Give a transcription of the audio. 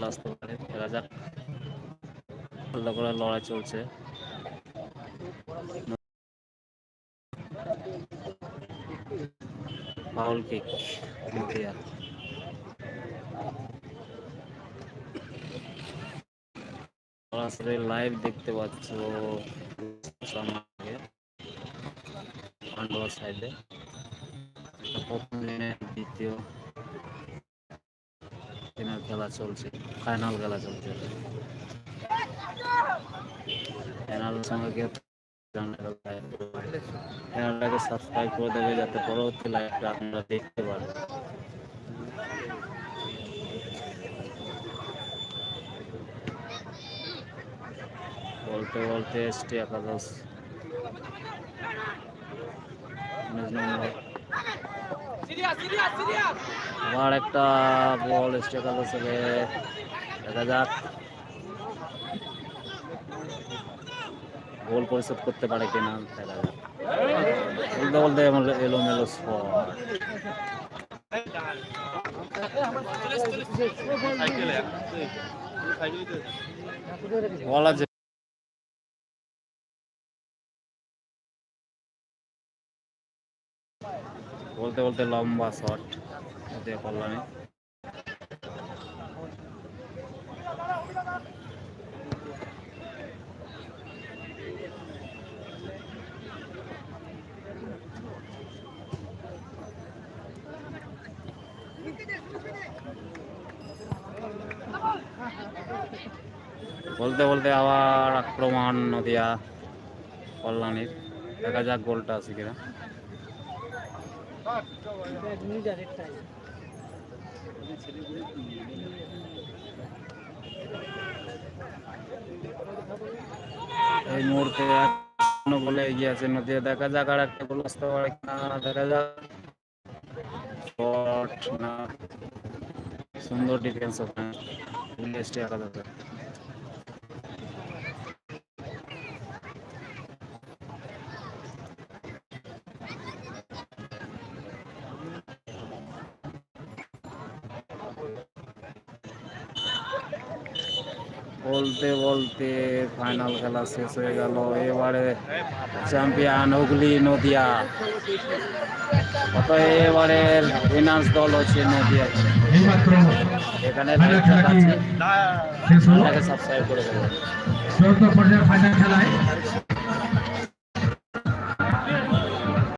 আসতে পারে যাক। করে লড়াই চলছে। ফাউল কিক নদিয়া সরাসরি লাইভ দেখতে পাচ্ছ সাইডে প্রথম দ্বিতীয়। দিনের খেলা চলছে ফাইনাল খেলা চলছে। ফাইনাল সঙ্গে চ্যানেলটাকে সাবস্ক্রাইব করে দেবে, যাতে পরবর্তী লাইভটা আপনারা দেখতে পারেন। বলতে বলতে আবার একটা বল একাদশ থেকে দেখা যাক। গোল পরিশোধ করতে পারে কিনা, দেখা যাক। বলতে বলতে আমার এলোমেলো স্পট বলা বলতে বলতে লম্বা শট দিয়ে কল্যাণী বলতে বলতে আবার আক্রমণ নদিয়া কল্যাণীর। দেখা যাক গোলটা আছে কিনা। এই মুহূর্তে বলে এগিয়ে আছে নদিয়া। দেখা যাক আর একটা গোল আসতে পারে দেখা যাক। সুন্দর ডিফেন্স ওখানে। বলতে বলতে ফাইনাল খেলা শেষ হয়ে গেল। এবারে চ্যাম্পিয়ন হুগলি নদিয়া। কত এবারে ফিনান্স দল হচ্ছে নদিয়া। এখানে সাবস্ক্রাইব করে দেবেন।